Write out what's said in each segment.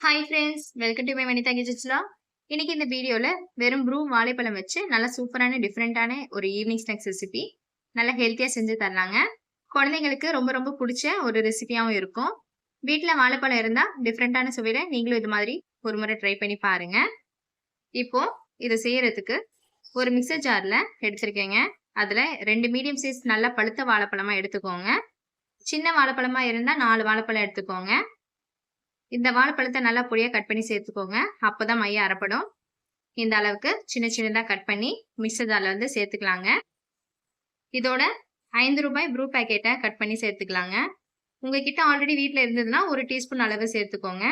Hi friends welcome to my Vanitha கிச்சன்ஸ்லா இன்னைக்கு இந்த வீடியோவில் வெறும் ப்ரூ வாழைப்பழம் வச்சு நல்லா சூப்பரான டிஃப்ரெண்ட்டான ஒரு ஈவினிங் ஸ்நாக்ஸ் ரெசிபி நல்லா ஹெல்த்தியாக செஞ்சு தரலாங்க குழந்தைங்களுக்கு ரொம்ப ரொம்ப பிடிச்ச ஒரு ரெசிபியாகவும் இருக்கும். வீட்டில் வாழைப்பழம் இருந்தால் டிஃப்ரெண்ட்டான சுவையில் நீங்களும் இது மாதிரி ஒரு முறை ட்ரை பண்ணி பாருங்கள் இப்போது இதை செய்கிறதுக்கு ஒரு மிக்சர் ஜாரில் எடுத்திருக்கேங்க. அதில் ரெண்டு மீடியம் சைஸ் நல்லா பழுத்த வாழைப்பழமாக எடுத்துக்கோங்க. சின்ன வாழைப்பழமாக இருந்தால் நாலு வாழைப்பழம் எடுத்துக்கோங்க. இந்த வாழைப்பழத்தை நல்லா பொடியாக கட் பண்ணி சேர்த்துக்கோங்க. அப்போ தான் மையம் அரைப்படும். இந்த அளவுக்கு சின்ன சின்னதாக கட் பண்ணி மிக்சர் ஜாரில் வந்து சேர்த்துக்கலாங்க. இதோட ஐந்து ரூபாய் ப்ரூ பேக்கெட்டை கட் பண்ணி சேர்த்துக்கலாங்க. உங்ககிட்ட ஆல்ரெடி வீட்டில் இருந்ததுன்னா ஒரு டீஸ்பூன் அளவு சேர்த்துக்கோங்க.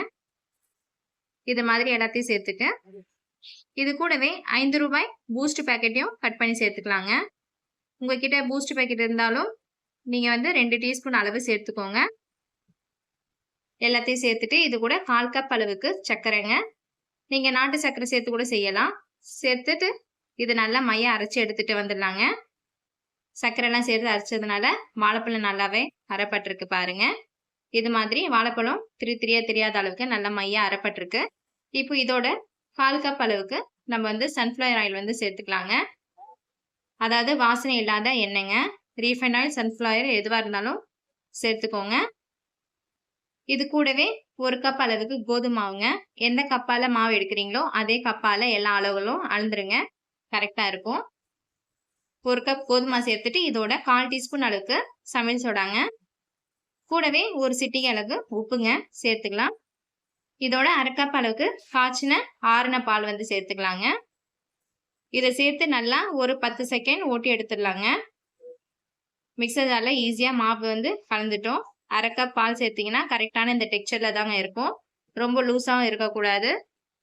இது மாதிரி எல்லாத்தையும் சேர்த்துட்டு இது கூடவே ஐந்து ரூபாய் பூஸ்ட் பேக்கெட்டையும் கட் பண்ணி சேர்த்துக்கலாங்க. உங்ககிட்ட பூஸ்ட் பேக்கெட் இருந்தாலும் நீங்கள் வந்து ரெண்டு டீஸ்பூன் அளவு சேர்த்துக்கோங்க. எல்லாத்தையும் சேர்த்துட்டு இது கூட கால் கப் அளவுக்கு சர்க்கரைங்க. நீங்கள் நாட்டு சர்க்கரை சேர்த்து கூட செய்யலாம். சேர்த்துட்டு இது நல்லா மையம் அரைச்சி எடுத்துட்டு வந்துடலாங்க. சர்க்கரைலாம் சேர்த்து அரைச்சதுனால வாழைப்பழம் நல்லாவே அரைப்பட்டிருக்கு பாருங்க. இது மாதிரி வாழைப்பழம் திரி திரியா தெரியாத அளவுக்கு நல்லா மையம் அரைப்பட்டிருக்கு. இப்போ இதோட கால் கப் அளவுக்கு நம்ம வந்து சன்ஃப்ளவர் ஆயில் வந்து சேர்த்துக்கலாங்க. அதாவது வாசனை இல்லாத எண்ணெய்ங்க. ரீஃபைண்ட் ஆயில் சன்ஃப்ளவர் எதுவாக இருந்தாலும் சேர்த்துக்கோங்க. இது கூடவே ஒரு கப் அளவுக்கு கோதுமாவுங்க. எந்த கப்பால் மாவு எடுக்கிறீங்களோ அதே கப்பால் எல்லா அளவுகளும் அளந்துருங்க. கரெக்டாக இருக்கும். ஒரு கப் கோதுமை சேர்த்துட்டு இதோட கால் டீஸ்பூன் அளவுக்கு சமையல் சோடாங்க. கூடவே ஒரு சிட்டிகை அளவுக்கு உப்புங்க சேர்த்துக்கலாம். இதோட அரை கப் அளவுக்கு காய்ச்சின ஆறுன பால் வந்து சேர்த்துக்கலாங்க. இதை சேர்த்து நல்லா ஒரு பத்து செகண்ட் ஓட்டி எடுத்துடலாங்க. மிக்சர் ஜாரில் ஈஸியாக மாவு வந்து கலந்துட்டோம். அரை கப் பால் சேர்த்திங்கன்னா கரெக்டான இந்த டெக்ஸ்சரில் தாங்க இருக்கும். ரொம்ப லூஸாகவும் இருக்கக்கூடாது.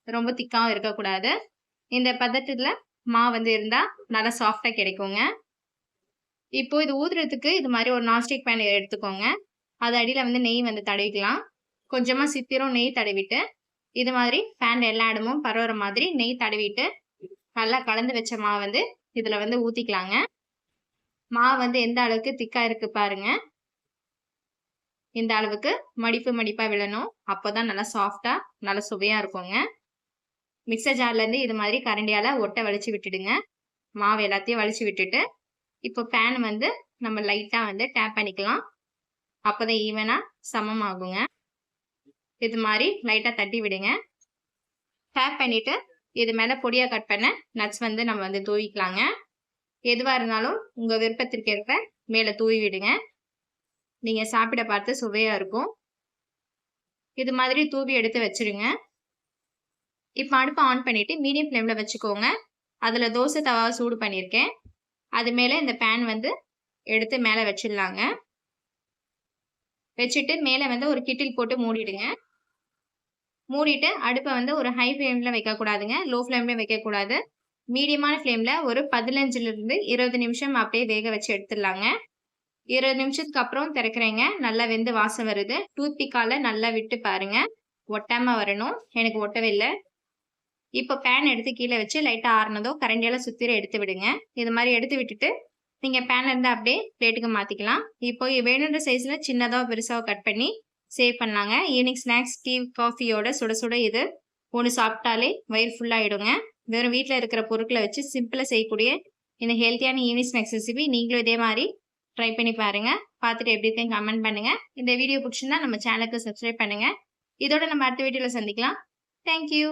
ரொம்ப திக்காகவும் இருக்கக்கூடாது. இந்த பதட்டத்தில் மா வந்து இருந்தால் நல்லா சாஃப்டாக கிடைக்குங்க. இப்போ இது ஊதுறதுக்கு இது மாதிரி ஒரு நான்ஸ்டிக் பேன் எடுத்துக்கோங்க. அது அடியில் வந்து நெய் வந்து தடவிக்கலாம். கொஞ்சமாக சித்திரம் நெய் தடவிட்டு இது மாதிரி பேன் எல்லா இடமும் பரவுற மாதிரி நெய் தடவிட்டு நல்லா கலந்து வச்ச மாவு வந்து இதில் வந்து ஊற்றிக்கலாங்க மாவு வந்து எந்த அளவுக்கு திக்காக இருக்குது பாருங்கள் இந்த அளவுக்கு மடிப்பு மடிப்பாக விழணும். அப்போ தான் நல்லா சாஃப்டாக நல்லா சுவையாக இருக்குங்க. மிக்சர் ஜார்லேருந்து இது மாதிரி கரண்டியால் ஒட்டை வலிச்சு விட்டுடுங்க. மாவு எல்லாத்தையும் வலிச்சு விட்டுட்டு இப்போ பேன் வந்து நம்ம லைட்டாக வந்து டேப் பண்ணிக்கலாம். அப்போ தான் ஈவனாக சமமாகுங்க. இது மாதிரி லைட்டாக தட்டி விடுங்க. டேப் பண்ணிவிட்டு இது மேலே பொடியாக கட் பண்ண நட்ஸ் வந்து நம்ம வந்து தூவிக்கலாங்க. எதுவாக இருந்தாலும் உங்கள் விருப்பத்திற்கு ஏற்ப மேலே தூவி விடுங்க. நீங்கள் சாப்பிட பார்த்து சுவையாக இருக்கும். இது மாதிரி தூவி எடுத்து வச்சுருங்க. இப்போ அடுப்பை ஆன் பண்ணிவிட்டு மீடியம் ஃப்ளேமில் வச்சுக்கோங்க. அதில் தோசை தவாவை சூடு பண்ணியிருக்கேன் அது மேலே இந்த பேன் வந்து எடுத்து மேலே வச்சிடலாங்க. வச்சுட்டு மேலே வந்து ஒரு கிட்டில் போட்டு மூடிடுங்க. மூடிட்டு அடுப்பை வந்து ஒரு ஹை ஃப்ளேமில் வைக்கக்கூடாதுங்க லோ ஃப்ளேம்லேயும் வைக்கக்கூடாது மீடியமான ஃப்ளேமில் ஒரு பதினஞ்சுலேருந்து இருபது நிமிஷம் அப்படியே வேக வச்சு எடுத்துடலாங்க. இருபது நிமிஷத்துக்கு அப்புறம் திறக்கிறேங்க. நல்லா வெந்து வாசம் வருது. டூத் பிக்கால நல்லா விட்டு பாருங்க. ஒட்டாமல் வரணும். எனக்கு ஒட்டவே இல்லை. இப்போ பேன் எடுத்து கீழே வச்சு லைட்டாக ஆறுனதோ கரண்டியால சுத்திர எடுத்து விடுங்க. இது மாதிரி எடுத்து விட்டுட்டு நீங்கள் பேன் இருந்தால் அப்படியே பிளேட்டுக்கு மாற்றிக்கலாம் இப்போ வேணுன்ற சைஸில் சின்னதாக பெருசாக கட் பண்ணி சேவ் பண்ணலாங்க. ஈவினிங் ஸ்நாக்ஸ் டீ காஃபியோட சுட சுட இது ஒன்று சாப்பிட்டாலே வயிறு ஃபுல்லாகிடுங்க வெறும் வீட்டில் இருக்கிற பொருட்களை வச்சு சிம்பிளாக செய்யக்கூடிய இந்த ஹெல்த்தியான ஈவினிங் ஸ்நாக்ஸ் ரெசிபி நீங்களும் இதே மாதிரி ட்ரை பண்ணி பாருங்கள் பார்த்துட்டு எப்படி இருக்குன்னு கமெண்ட் பண்ணுங்க. இந்த வீடியோ பிடிச்சிருந்தா நம்ம சேனலுக்கு சப்ஸ்கிரைப் பண்ணுங்க. இதோட நம்ம அடுத்த வீடியோவில் சந்திக்கலாம். தேங்க்யூ